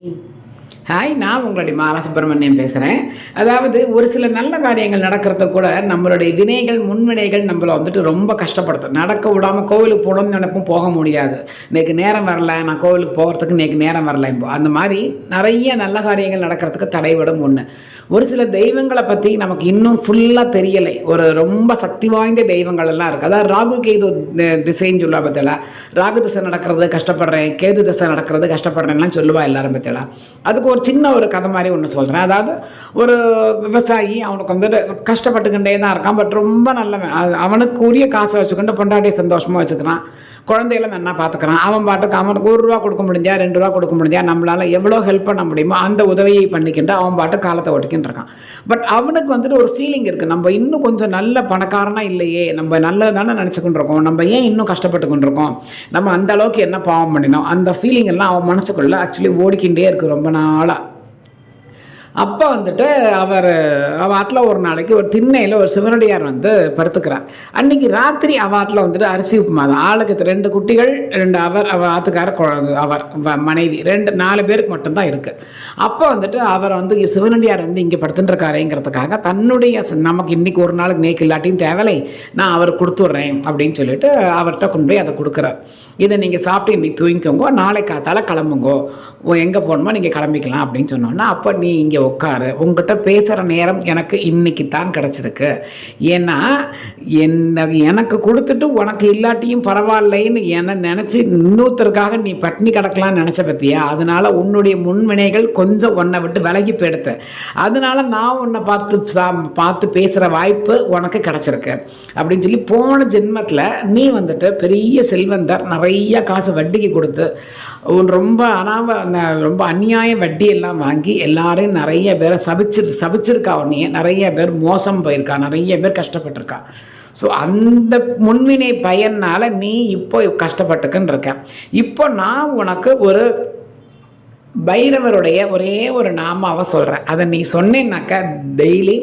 嗯。ஹாய் நான் உங்களுடைய மாலா சுப்பிரமணியம் பேசுகிறேன் அதாவது ஒரு சில நல்ல காரியங்கள் நடக்கிறத கூட நம்மளுடைய வினைகள் முன்வினைகள் நம்மளை வந்துட்டு ரொம்ப கஷ்டப்படுத்தும். நடக்க விடாமல் கோவிலுக்கு போகணும்னு நினைப்பும் போக முடியாது. இன்றைக்கு நேரம் வரல நான் கோவிலுக்கு போகிறதுக்கு இன்றைக்கு நேரம் வரல இப்போ. அந்த மாதிரி நிறைய நல்ல காரியங்கள் நடக்கிறதுக்கு தடைவிடும் ஒன்று ஒரு சில தெய்வங்களை பற்றி நமக்கு இன்னும் ஃபுல்லாக தெரியலை. ஒரு ரொம்ப சக்தி வாய்ந்த தெய்வங்கள் எல்லாம் இருக்குது அதாவது ராகு கேது திசைன்னு சொல்லுவா பத்தில ராகு திசை நடக்கிறது கஷ்டப்படுறேன் கேது திசை நடக்கிறது கஷ்டப்படுறேன்லாம் சொல்லுவா எல்லாரும் பத்தில அதுக்கு ஒரு சின்ன ஒரு கதை மாதிரி ஒன்று சொல்கிறேன் அதாவது ஒரு விவசாயி அவனுக்கு வந்துட்டு கஷ்டப்பட்டுக்கிட்டே தான் இருக்கான். பட் ரொம்ப நல்லவன். அவனுக்கு உரிய காசை வச்சுக்கிட்டு பொண்டாட்டியை சந்தோஷமாக வச்சுக்கிறான். குழந்தைகளை நல்லா பார்த்துக்கிறான்? அவன் பாட்டுக்கு அவனுக்கு ஒரு ரூபா கொடுக்க முடிஞ்சா ரெண்டு ரூபா கொடுக்க முடிஞ்சா நம்மளால எவ்வளோ ஹெல்ப் பண்ண முடியுமோ அந்த உதவியை பண்ணிக்கிட்டு அவன் பாட்டு காலத்தை ஓட்டிக்கிட்டு இருக்கான். பட் அவனுக்கு வந்துட்டு ஒரு ஃபீலிங் இருக்குது நம்ம இன்னும் கொஞ்சம் நல்ல பணக்காரனா இல்லையே. நம்ம நல்லது தானே நினச்சிக்கிட்டு இருக்கோம். நம்ம ஏன் இன்னும் கஷ்டப்பட்டுக்கிட்டு இருக்கோம்? நம்ம அந்த அளவுக்கு என்ன பாவம் பண்ணினோம்? அந்த ஃபீலிங் எல்லாம் அவன் மனசுக்குள்ளே ஆக்சுவலி ஓடிக்கிட்டே இருக்குது ரொம்ப நாளாக அப்போ வந்துட்டு அவர் அவ ஒரு நாளைக்கு ஒரு திண்ணையில் ஒரு சிவனடியார் வந்து படுத்துக்கிறார். அன்னைக்கு ராத்திரி அவ வந்துட்டு அரிசி உப்புமா தான். ஆளுக்கு ரெண்டு குட்டிகள் ரெண்டு அவர் அவ ஆத்துக்கார குழந்தை அவர் வ- மனைவி ரெண்டு நாலு பேருக்கு மட்டும்தான் இருக்குது அப்போ வந்துட்டு அவர் வந்து சிவனடியார் வந்து இங்கே படுத்துட்டுருக்காருங்கிறதுக்காக தன்னுடைய நமக்கு இன்றைக்கி ஒரு நாளுக்கு நேக்கு இல்லாட்டியும் தேவலை நான் அவர் கொடுத்துட்றேன் அப்படின்னு சொல்லிட்டு அவர்கிட்ட கொண்டு போய் அதை கொடுக்குறார். இதை நீங்கள் சாப்பிட்டு இன்னைக்கு தூங்கிக்கோங்க நாளை காத்தால் கிளம்புங்கோ. எங்கே போகணுமோ நீங்கள் கிளம்பிக்கலாம் அப்படின்னு சொன்னோன்னா அப்போ நீ இங்கே உட்காரு. உங்ககிட்ட பேசுகிற நேரம் எனக்கு இன்னைக்கு தான் கிடச்சிருக்கு. ஏன்னா என்ன எனக்கு கொடுத்துட்டு உனக்கு இல்லாட்டியும் பரவாயில்லைன்னு என்ன நினச்சி இன்னொருத்தருக்காக நீ பட்னி கிடக்கலாம்னு நினச்ச பற்றியா அதனால் உன்னுடைய முன்வினைகள் கொஞ்சம் உன்னை விட்டு விலகி போயிடுத்து. அதனால நான் உன்னை பார்த்து சா- பார்த்து பேசுகிற வாய்ப்பு உனக்கு கிடச்சிருக்கு. அப்படின்னு சொல்லி போன ஜென்மத்தில் நீ வந்துட்டு பெரிய செல்வந்தர் நிறைய காசு வட்டிக்கு கொடுத்து உன் ரொம்ப அனாவ ரொம்ப அநியாய வட்டி எல்லாம் வாங்கி எல்லாரையும் நிறைய நிறைய பேரை சபிச்சிரு சபிச்சிருக்கா உன்னையே. நிறைய பேர் மோசம் போயிருக்கா. நிறைய பேர் கஷ்டப்பட்டிருக்கா. ஸோ அந்த முன்வினை பயனால் நீ இப்போ கஷ்டப்பட்டுக்குன்னு இருக்க. இப்போ நான் உனக்கு ஒரு பைரவருடைய ஒரே ஒரு நாமாவை சொல்கிறேன் அதை நீ சொன்னேன்னாக்கா டெய்லி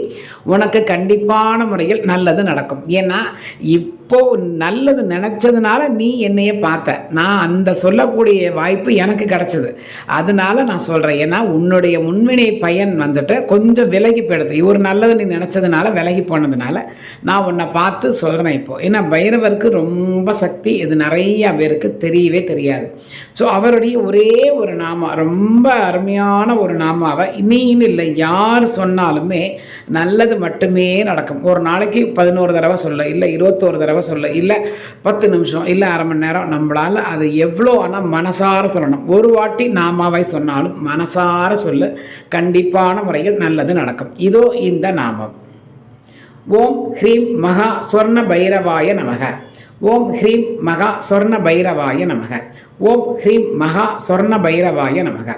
உனக்கு கண்டிப்பான முறையில் நல்லது நடக்கும். ஏன்னா இப்போ நல்லது நினச்சதுனால நீ என்னையே பார்த்த. நான் அந்த சொல்லக்கூடிய வாய்ப்பு எனக்கு கிடச்சிது. அதனால நான் சொல்கிறேன் ஏன்னா உன்னுடைய முன்வினை பயன் வந்துட்டு கொஞ்சம் விலகி போயிடுது. ஒரு நல்லது நீ நினச்சதுனால விலகி போனதுனால நான் உன்னை பார்த்து சொல்கிறேன் இப்போது ஏன்னா பைரவருக்கு ரொம்ப சக்தி இது நிறையா பேருக்கு தெரியவே தெரியாது. ஸோ அவருடைய ஒரே ஒரு நாம ரொம்ப ரொம்ப அருமையான ஒரு நாமாவை நீன்னு இல்லை யார் சொன்னாலுமே நல்லது மட்டுமே நடக்கும். ஒரு நாளைக்கு பதினோரு தடவை சொல்ல இல்லை இருபத்தோரு தடவை சொல்ல இல்லை பத்து நிமிஷம் இல்லை அரை மணி நேரம் நம்மளால் அது எவ்வளோ ஆனால் மனசார சொல்லணும். ஒரு வாட்டி நாமாவை சொன்னாலும் மனசார சொல்ல. கண்டிப்பான முறையில் நல்லது நடக்கும். இதோ இந்த நாமம். ஓம் ஹ்ரீம் மகா ஸ்வர்ண பைரவாய நமக. ஓம் ஹ்ரீம் மகா சொர்ண பைரவாய நமக. ஓம் ஹ்ரீம் மகா சொர்ண பைரவாய நமக.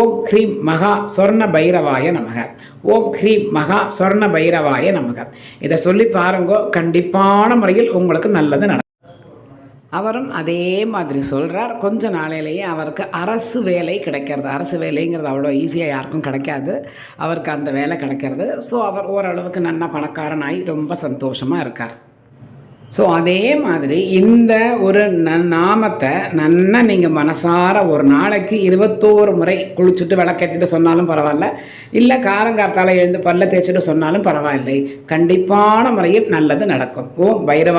ஓம் ஹ்ரீம் மகா சொர்ண பைரவாய நமக. ஓம் ஹ்ரீம் மகா ஸ்வர்ண பைரவாய நமக. இதை சொல்லி பாருங்கோ கண்டிப்பான முறையில் உங்களுக்கு நல்லது நடக்கும். அவரும் அதே மாதிரி சொல்கிறார் கொஞ்ச நாளையிலேயே அவருக்கு அரசு வேலை கிடைக்கிறது. அரசு வேலைங்கிறது அவ்வளோ ஈஸியாக யாருக்கும் கிடைக்காது. அவருக்கு அந்த வேலை கிடைக்கிறது. ஸோ அவர் ஓரளவுக்கு நல்ல பணக்காரனாகி ரொம்ப சந்தோஷமாக இருக்கார். ஸோ அதே மாதிரி இந்த ஒரு ந நாமத்தை நன்னா நீங்கள் மனசார ஒரு நாளைக்கு இருபத்தோரு முறை குளிச்சுட்டு விளக்கேற்றிட்டு சொன்னாலும் பரவாயில்ல. இல்லை காரங்கார்த்தால எழுந்து பல்ல தேய்ச்சிட்டு சொன்னாலும் பரவாயில்லை. கண்டிப்பான முறையில் நல்லது நடக்கும். ஓ பைரவா